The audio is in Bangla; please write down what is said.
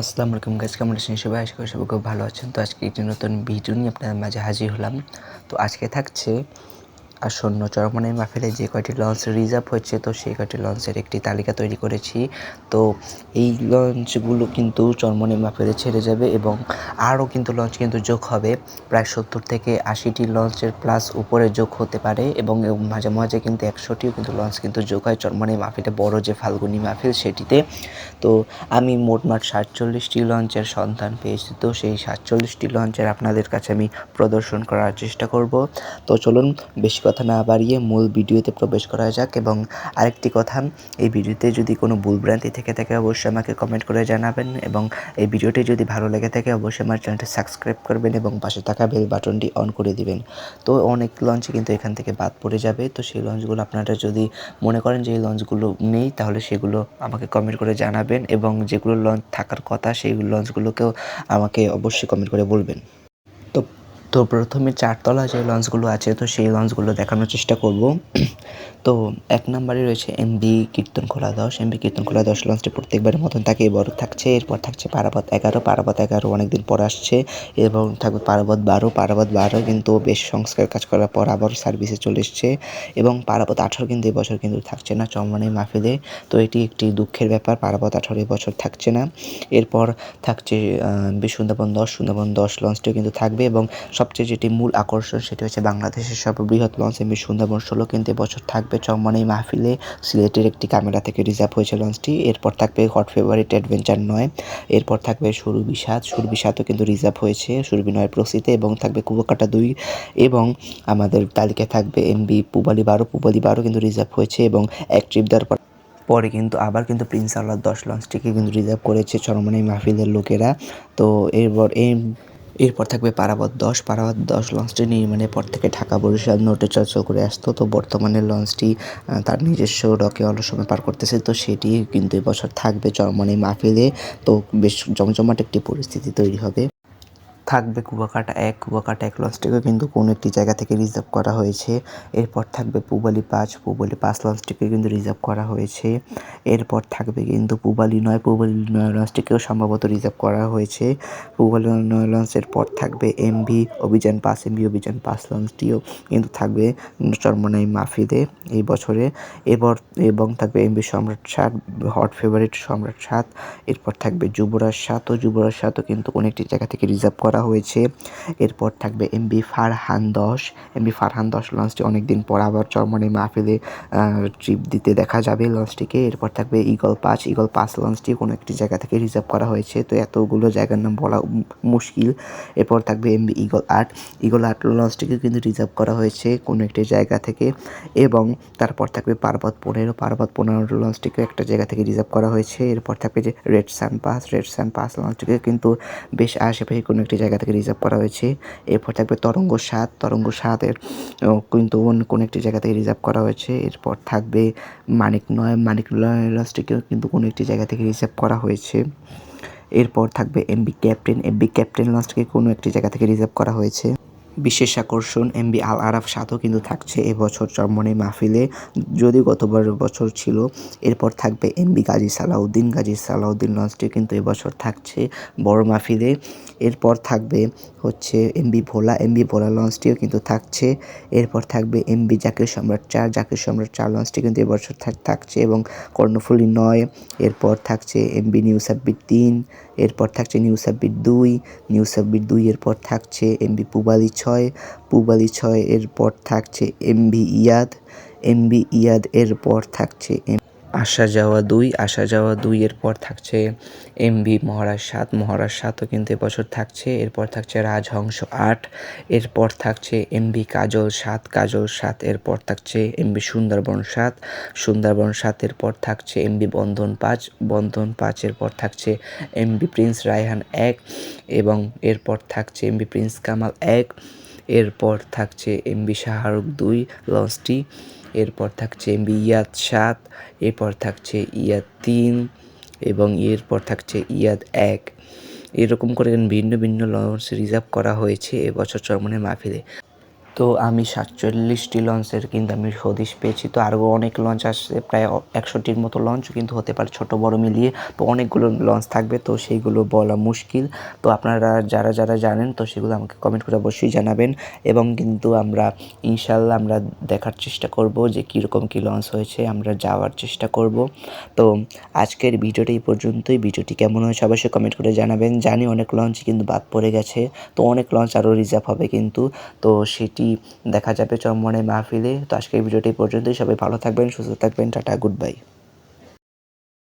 আসসালামু আলাইকুম গাইজ কেমন আছেন সবাই? আশা করি সবাই খুব ভালো আছেন। তো আজকে একটি নতুন ভিডিও নিয়ে আপনাদের মাঝে হাজির হলাম। তো আজকে থাকছে আসন্ন চরমনের মাহফিলে যে কয়টি লঞ্চ রিজার্ভ হয়েছে, তো সেই কয়টি লঞ্চের একটি তালিকা তৈরি করেছি। তো এই লঞ্চগুলো কিন্তু চরমনের মাহফিলে ছেড়ে যাবে এবং আরও কিন্তু লঞ্চ কিন্তু যোগ হবে। প্রায় সত্তর থেকে আশিটি লঞ্চের প্লাস উপরে যোগ হতে পারে এবং মাঝে মাঝে কিন্তু একশোটিও কিন্তু লঞ্চ কিন্তু যোগ হয় চরমনের মাহফিলে বড় যে ফাল্গুনি মাহফিল সেটিতে। তো আমি মোটমাট সাতচল্লিশটি লঞ্চের সন্ধান পেয়েছি, তো সেই সাতচল্লিশটি লঞ্চের আপনাদের কাছে আমি প্রদর্শন করার চেষ্টা করব। তো চলুন, বেশি কথা না বাড়িয়ে মূল ভিডিওতে প্রবেশ করা যাক এবং আরেকটি কথা, এই ভিডিওতে যদি কোনো ভুলভ্রান্তি থেকে থাকে অবশ্যই আমাকে কমেন্ট করে জানাবেন এবং এই ভিডিওটি যদি ভালো লেগে থাকে অবশ্যই আমার চ্যানেলটি সাবস্ক্রাইব করবেন এবং পাশে থাকা বেল বাটনটি অন করে দিবেন। তো অনেক লঞ্চ কিন্তু এখান থেকে বাদ পড়ে যাবে। তো সেই লঞ্চগুলো আপনারা যদি মনে করেন যে এই লঞ্চগুলো নেই, তাহলে সেগুলো আমাকে কমেন্ট করে জানাবেন এবং যেগুলো লঞ্চ থাকার কথা, সেই লঞ্চগুলোকেও আমাকে অবশ্যই কমেন্ট করে বলবেন। তো প্রথমে চারতলা যে লঞ্চগুলো আছে, তো সেই লঞ্চগুলো দেখানোর চেষ্টা করব। তো এক নম্বরে রয়েছে এম এমবি কীর্তনখোলা দশ। এম এমবি কীর্তনখোলা দশ লঞ্চটি প্রত্যেকবারের মতন থাকে এবার থাকছে। এরপর থাকছে পারাবত এগারো। পারাবত এগারো অনেকদিন পর আসছে এবং থাকবে পারাবত বারো। পারাবত বারো কিন্তু বেশ সংস্কার কাজ করার পর আবার সার্ভিসে চলে এসছে এবং পারাবত আঠারো কিন্তু এবছর কিন্তু থাকছে না চমরানি মাহফিলে। তো এটি একটি দুঃখের ব্যাপার পারাবত আঠারো এবছর থাকছে না। এরপর থাকছে সুন্দরবন দশ সুন্দরবন দশ লঞ্চটিও কিন্তু থাকবে এবং সবচেয়ে যেটি মূল আকর্ষণ সেটি হচ্ছে বাংলাদেশের সর্ববৃহৎ লঞ্চ এমবি সুন্দরবন ষোলো কিন্তু বছর থাকবে চম্মন এই মাহফিলে। সিলেটের একটি ক্যামেরা থেকে রিজার্ভ হয়েছে লঞ্চটি। এরপর থাকবে হট ফেভারিট অ্যাডভেঞ্চার নয়। এরপর থাকবে সুর বিষাদ। সুরবি সাতও কিন্তু রিজার্ভ হয়েছে সুরবি নয় প্রসিতে এবং থাকবে কুয়াকাটা দুই এবং আমাদের তালিকায় থাকবে এমবি পুবালি বারো। পুবালি বারো কিন্তু রিজার্ভ হয়েছে এবং এক ট্রিপ দেওয়ার পর কিন্তু আবার কিন্তু প্রিন্স আল্লাহ দশ লঞ্চটিকে কিন্তু রিজার্ভ করেছে চরমনাই মাহফিলের লোকেরা। তো এরপর এই এরপর থাকবে পারাবত দশ পারাবত দশ লঞ্চটি নির্মাণের পর থেকে ঢাকা বরিশাল নোটে চলাচল করে আসতো। তো বর্তমানে লঞ্চটি তার নিজস্ব ডকে অল্প সময় পার করতেছে। তো সেটি কিন্তু এবছর থাকবে চরমনাই মাহফিলে। তো বেশ জমজমাট একটি পরিস্থিতি তৈরি হবে। থাকবে কুয়াকাটা এক কুয়াকাটা এক লঞ্চটিকে কিন্তু কোনো একটি জায়গা থেকে রিজার্ভ করা হয়েছে। এরপর থাকবে পুবালি পাঁচ পুবালি পাঁচ লঞ্চটিকে কিন্তু রিজার্ভ করা হয়েছে। এরপর থাকবে কিন্তু পুবালি নয় পুবালি নয় লঞ্চটিকেও সম্ভবত রিজার্ভ করা হয়েছে। পুবালি নয় লঞ্চের পর থাকবে এমভি অভিযান পাস এমভি অভিযান পাঁচ লঞ্চটিও কিন্তু থাকবে চর্মনাই মাফিদে এই বছরে। এবার, এবং থাকবে এমভি সম্রাট সাত হট ফেভারিট সম্রাট সাত। এরপর থাকবে যুবরাজ সাত ও যুবরাজ সাতও কিন্তু কোনো একটি জায়গা থেকে রিজার্ভ করা করা হয়েছে। এরপর থাকবে এমবি ফারহান দশ। এমবি ফারহান দশ লঞ্চটি অনেকদিন পর আবার চরমনে মাহফিলে ট্রিপ দিতে দেখা যাবে লঞ্চটিকে এরপর থাকবে ইগল পাঁচ ইগল পাঁচ লঞ্চটি কোনো একটি জায়গা থেকে রিজার্ভ করা হয়েছে। তো এতগুলো জায়গার নাম বলা মুশকিল। এরপর থাকবে এমবি ইগল আট ইগল আট লঞ্চটিকে কিন্তু রিজার্ভ করা হয়েছে কোনো একটি জায়গা থেকে। এবং তারপর থাকবে পার্বত পনেরো পার্বত পনেরো লঞ্চটিকে একটা জায়গা থেকে রিজার্ভ করা হয়েছে। এরপর থাকবে যে red sun pass red sun pass লঞ্চটিকে কিন্তু বেশ আশেপাশে কোনো একটি জায়গা থেকে রিজার্ভ করা হয়েছে। এরপর থাকবে তরঙ্গ সাত তরঙ্গ সাতের কিন্তু অন্য কোনো একটি জায়গা থেকে রিজার্ভ করা হয়েছে। এরপর থাকবে মানিক নয় মানিক নয় লঞ্চটিকেও কিন্তু কোনো একটি জায়গা থেকে রিজার্ভ করা হয়েছে। এরপর থাকবে এমবি ক্যাপ্টেন এমবি ক্যাপ্টেন লঞ্চটিকে কোনো একটি জায়গা থেকে রিজার্ভ করা হয়েছে। বিশেষ আকর্ষণ এমবি আল আরাফ সাতও কিন্তু থাকছে এবছর চরমনে মাহফিলে। যদি গতবার বছর ছিল, এরপর থাকবে এমবি গাজী সালাউদ্দিন। গাজী সালাউদ্দিন লঞ্চটি কিন্তু এবছর থাকছে বড় মাহফিলে। এরপর থাকবে হচ্ছে এমবি ভোলা। এমবি ভোলা লঞ্চটিও কিন্তু থাকছে। এরপর থাকবে এমবি জাকির সম্রাট চার। জাকির সম্রাট চার লঞ্চটি কিন্তু এবছর থাকছে এবং কর্ণফুলি নয়। এরপর থাকছে এমবি নিউ সাব্বির তিন। এরপর থাকছে নিউ সাব্বির দুই। নিউ সাব্বির দুই এরপর থাকছে এমবি পুবালি ছয় পুবালি ছয় এরপর থাকছে এম ভি ইয়াদ এম ভি ইয়াদ এরপর থাকছে আসা যাওয়া দুই, আসা যাওয়া দুই, এরপর থাকছে এম এমবি, মহারাজ সাত, মহারাজ সাতও কিন্তু এবছর থাকছে, এরপর থাকছে রাজহংস আট, এরপর থাকছে এমবি কাজল সাত কাজল সাত, এরপর থাকছে এমবি সুন্দরবন সাত সুন্দরবন সাত, এরপর থাকছে এম এমবি বন্ধন পাঁচ বন্ধন পাঁচ, এরপর থাকছে এম এমবি প্রিন্স রায়হান এক এবং এরপর থাকছে এম এমবি প্রিন্স কামাল এক। এরপর থাকছে এমবি শাহরুখ দুই, লঞ্চটি। এরপর থাকছে এমবি ইয়াদ সাত, এরপর থাকছে ইয়াদ তিন এবং এরপর থাকছে ইয়াদ এক। এরকম করে ভিন্ন ভিন্ন লঞ্চ রিজার্ভ করা হয়েছে এবছর চরমনের মাহফিলে। তো আমি সাতচল্লিশটি লঞ্চের কিন্তু আমি হদিশ পেয়েছি। তো আরও অনেক লঞ্চ আসছে, প্রায় একশোটির মতো লঞ্চ কিন্তু হতে পারে ছোট বড় মিলিয়ে। তো অনেকগুলো লঞ্চ থাকবে, তো সেইগুলো বলা মুশকিল। তো আপনারা যারা যারা জানেন, তো সেগুলো আমাকে কমেন্ট করে অবশ্যই জানাবেন। এবং কিন্তু আমরা ইনশাল্লাহ আমরা দেখার চেষ্টা করব যে কীরকম কী লঞ্চ হয়েছে, আমরা যাওয়ার চেষ্টা করব। তো আজকের ভিডিওটা এই পর্যন্তই। ভিডিওটি কেমন হয়েছে অবশ্যই কমেন্ট করে জানাবেন। জানি অনেক লঞ্চ কিন্তু বাদ পড়ে গেছে, তো অনেক লঞ্চ আরও রিজার্ভ হবে কিন্তু। তো সেটি দেখা যাবে চরমনে মাহফিলে। তো আজকের ভিডিওটি পর্যন্তই। সবাই ভালো থাকবেন, সুস্থ থাকবেন। Tata, good bye.